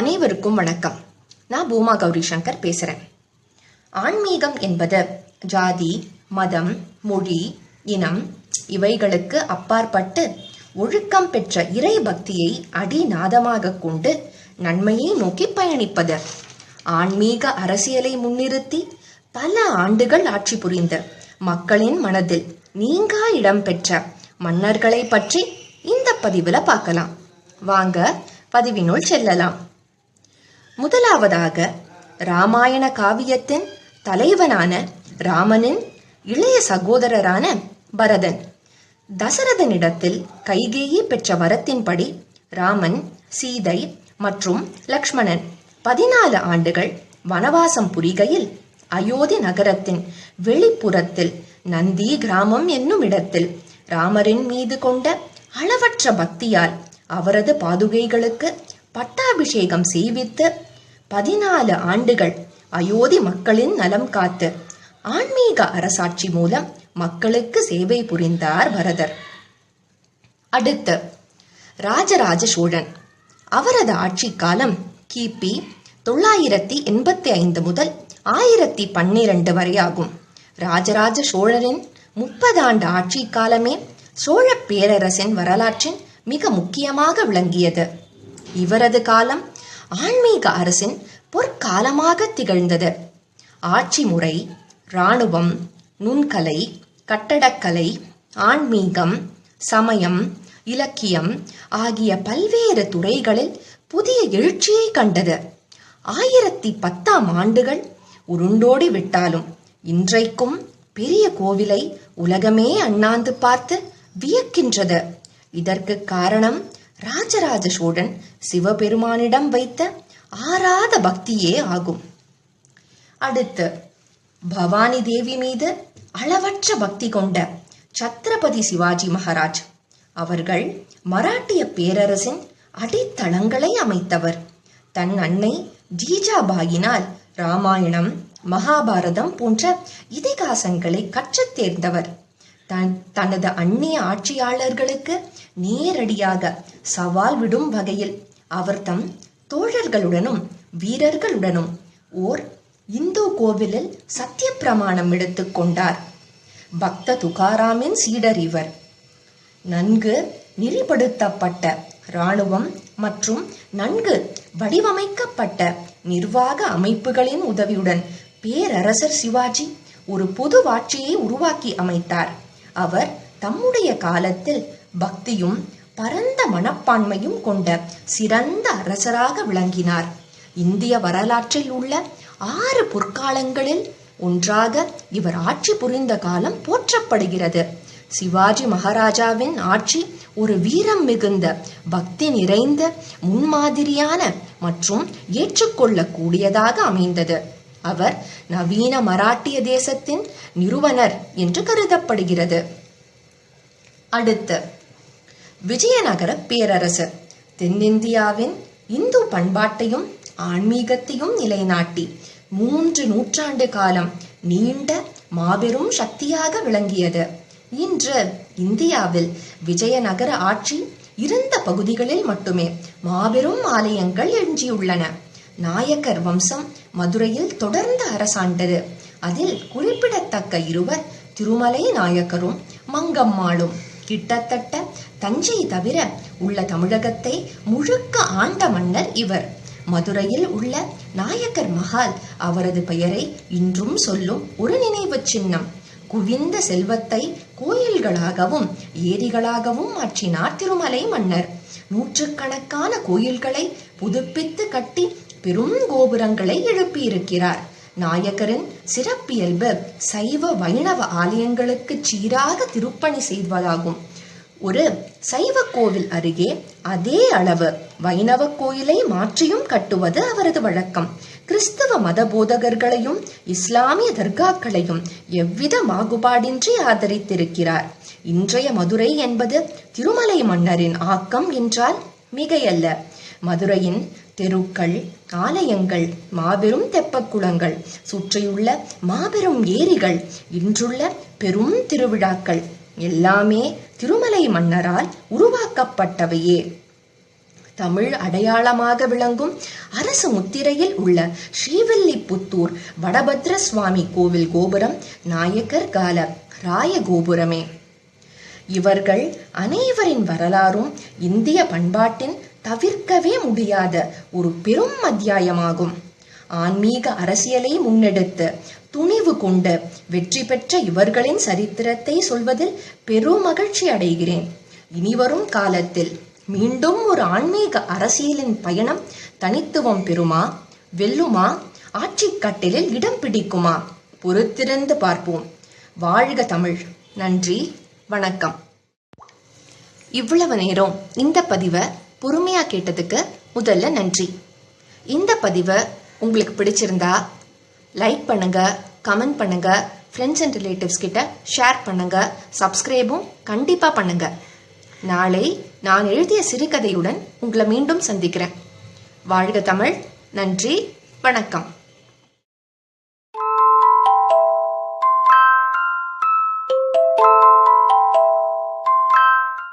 அனைவருக்கும் வணக்கம். நான் பூமா கௌரி சங்கர் பேசுறேன். ஆன்மீகம் என்பது ஜாதி மதம் மொழி இனம் இவைகளுக்கு அப்பாற்பட்டு ஒழுக்கம் பெற்ற இறை பக்தியை அடிநாதமாக கொண்டு நன்மையை நோக்கி பயணிப்பது. ஆன்மீக அரசியலை முன்னிறுத்தி பல ஆண்டுகள் ஆட்சி புரிந்த மக்களின் மனதில் நீங்கா இடம் பெற்ற மன்னர்களை பற்றி இந்த பதிவில் பார்க்கலாம். வாங்க பதிவினுள் செல்லலாம். முதலாவதாக ராமாயண காவியத்தின் தலைவனான ராமனின் இளைய சகோதரரான பரதன். தசரதனிடத்தில் கைகேயி பெற்ற வரத்தின்படி ராமன் சீதை மற்றும் லக்ஷ்மணன் பதினாலு ஆண்டுகள் வனவாசம் புரிகையில் அயோத்தி நகரத்தின் வெளிப்புறத்தில் நந்தி கிராமம் என்னும் இடத்தில் ராமரின் மீது கொண்ட அளவற்ற பக்தியால் அவரது பாதுகைகளுக்கு பட்டாபிஷேகம் செய்வித்து பதினாலு ஆண்டுகள் அயோத்தி மக்களின் நலம் காத்து ஆன்மீக அரசாட்சி மூலம் மக்களுக்கு சேவை புரிந்தார் பரதர். அடுத்து ராஜராஜ சோழன். அவரது ஆட்சி காலம் கிபி தொள்ளாயிரத்தி எண்பத்தி ஐந்து முதல் ஆயிரத்தி பன்னிரண்டு வரை ஆகும். ராஜராஜ சோழரின் முப்பது ஆண்டு ஆட்சி காலமே சோழ பேரரசின் வரலாற்றின் மிக முக்கியமாக விளங்கியது. இவரது காலம் ஆன்மீக அரசின் பொற்காலமாக திகழ்ந்தது. ஆட்சி முறை இராணுவம் நுண்கலை கட்டடக்கலை ஆன்மீகம் சமயம் இலக்கியம் ஆகிய பல்வேறு துறைகளில் புதிய எழுச்சியை கண்டது. ஆயிரத்தி பத்தாம் ஆண்டுகள் உருண்டோடி விட்டாலும் இன்றைக்கும் பெரிய கோவிலை உலகமே அண்ணாந்து பார்த்து வியக்கின்றது. இதற்கு காரணம் ராஜராஜ சோழன் சிவபெருமானிடம் வைத்த ஆறாத பக்தியே ஆகும். அடுத்து பவானி தேவி மீது அளவற்ற பக்தி கொண்ட சத்ரபதி சிவாஜி மகாராஜ். அவர்கள் மராட்டிய பேரரசின் அடித்தளங்களை அமைத்தவர். தன் அன்னை ஜீஜாபாயினால் ராமாயணம் மகாபாரதம் போன்ற இதிகாசங்களை கற்றுத் தேர்ந்தவர். தன் தனது அந்நிய ஆட்சியாளர்களுக்கு நேரடியாக சவால் விடும் வகையில் அவர் தம் தோழர்களுடனும் வீரர்களுடனும் ஓர் இந்து கோவிலில் சத்திய பிரமாணம் எடுத்துக்கொண்டார் பக்த துகாராமின் சீடர் இவர். நன்கு நெறிப்படுத்தப்பட்ட இராணுவம் மற்றும் நன்கு வடிவமைக்கப்பட்ட நிர்வாக அமைப்புகளின் உதவியுடன் பேரரசர் சிவாஜி ஒரு பொது ஆட்சியை உருவாக்கி அமைத்தார். அவர் தம்முடைய காலத்தில் பக்தியும் பரந்த மனப்பான்மையும் கொண்ட சிறந்த அரசராக விளங்கினார். இந்திய வரலாற்றில் உள்ள ஆறு பொற்காலங்களில் ஒன்றாக இவர் ஆட்சி புரிந்த காலம் போற்றப்படுகிறது. சிவாஜி மகாராஜாவின் ஆட்சி ஒரு வீரம் மிகுந்த பக்தி நிறைந்த முன்மாதிரியான மற்றும் ஏற்றுக்கொள்ளக்கூடியதாக அமைந்தது. அவர் நவீன மராட்டிய தேசத்தின் நிறுவனர் என்று கருதப்படுகிறது. அடுத்து விஜயநகர பேரரசு. தென்னிந்தியாவின் இந்து பண்பாட்டையும் ஆன்மீகத்தையும் நிலைநாட்டி மூன்று நூற்றாண்டு காலம் நீண்ட மாபெரும் சக்தியாக விளங்கியது. இன்று இந்தியாவில் விஜயநகர ஆட்சி இருந்த பகுதிகளில் மட்டுமே மாபெரும் ஆலயங்கள் எஞ்சியுள்ளன. நாயக்கர் வம்சம் மதுரையில் தொடர்ந்து அரசாண்டது. அதில் குறிப்பிடத்தக்க இருவர் திருமலை நாயக்கரும் மங்கம்மாளும். கிட்டத்தட்ட தஞ்சை தவிர உள்ள தமிழகத்தை முழுக்க ஆண்ட மன்னர் இவர். மதுரையில் உள்ள நாயக்கர் மகால் அவரது பெயரை இன்றும் சொல்லும் ஒரு நினைவு சின்னம். குவிந்த செல்வத்தை கோயில்களாகவும் ஏரிகளாகவும் மாற்றினார் திருமலை மன்னர். நூற்றுக்கணக்கான கோயில்களை புதுப்பித்து கட்டி பெரும் கோபுரங்களை எழுப்பியிருக்கிறார். நாயக்கரின் சிறப்பியல்பு சைவ வைணவ ஆலயங்களுக்கு சீராக திருப்பணி செய்வதாகும். ஒரு சைவ கோவில் அருகே அதே அளவு வைணவ கோயிலை மாற்றியும் கட்டுவது அவரது வழக்கம். கிறிஸ்தவ மத போதகர்களையும் இஸ்லாமிய தர்காக்களையும் எவ்வித மாகுபாடின்றி ஆதரித்திருக்கிறார். இன்றைய மதுரை என்பது திருமலை மன்னரின் ஆக்கம் என்றால் மிகையல்ல. மதுரையின் தெருக்கள் ஆலயங்கள் மாபெரும் தெப்பக்குளங்கள் சுற்றியுள்ள மாபெரும் ஏரிகள் இன்றுள்ள பெரும் திருவிழாக்கள் எல்லாமே திருமலை மன்னரால் உருவாக்கப்பட்டவையே. தமிழ் அடையாளமாக விளங்கும் அரசு முத்திரையில் உள்ள ஸ்ரீவில்லிபுத்தூர் வடபத்ர சுவாமி கோவில் கோபுரம் நாயக்கர் கால ராய கோபுரமே. இவர்கள் அனைவரின் வரலாறும் இந்திய பண்பாட்டின் தவிர்க்கவே முடியாத ஒரு பெரும் அத்தியாயமாகும். ஆன்மீக அரசியலை முன்னெடுத்து துணிவு கொண்டு வெற்றி பெற்ற இவர்களின் சரித்திரத்தை சொல்வதில் பெரும் மகிழ்ச்சி அடைகிறேன். இனிவரும் காலத்தில் மீண்டும் ஒரு ஆன்மீக அரசியலின் பயணம் தனித்துவம் பெறுமா? வெல்லுமா? ஆட்சி கட்டிலில் இடம் பிடிக்குமா? பொறுத்திருந்து பார்ப்போம். வாழ்க தமிழ். நன்றி. வணக்கம். இவ்வளவு நேரம் இந்த பதிவை பொறுமையா கேட்டதுக்கு முதல்ல நன்றி. இந்த பதிவை உங்களுக்கு பிடிச்சிருந்தா லைக் பண்ணுங்க கமெண்ட் பண்ணுங்க ஃப்ரெண்ட்ஸ் அண்ட் ரிலேட்டிவ்ஸ் கிட்ட ஷேர் பண்ணுங்க சப்ஸ்கிரைபும் கண்டிப்பாக பண்ணுங்க. நாளை நான் எழுதிய சிறுகதையுடன் உங்களை மீண்டும் சந்திக்கிறேன். வாழ்க தமிழ் நன்றி வணக்கம்.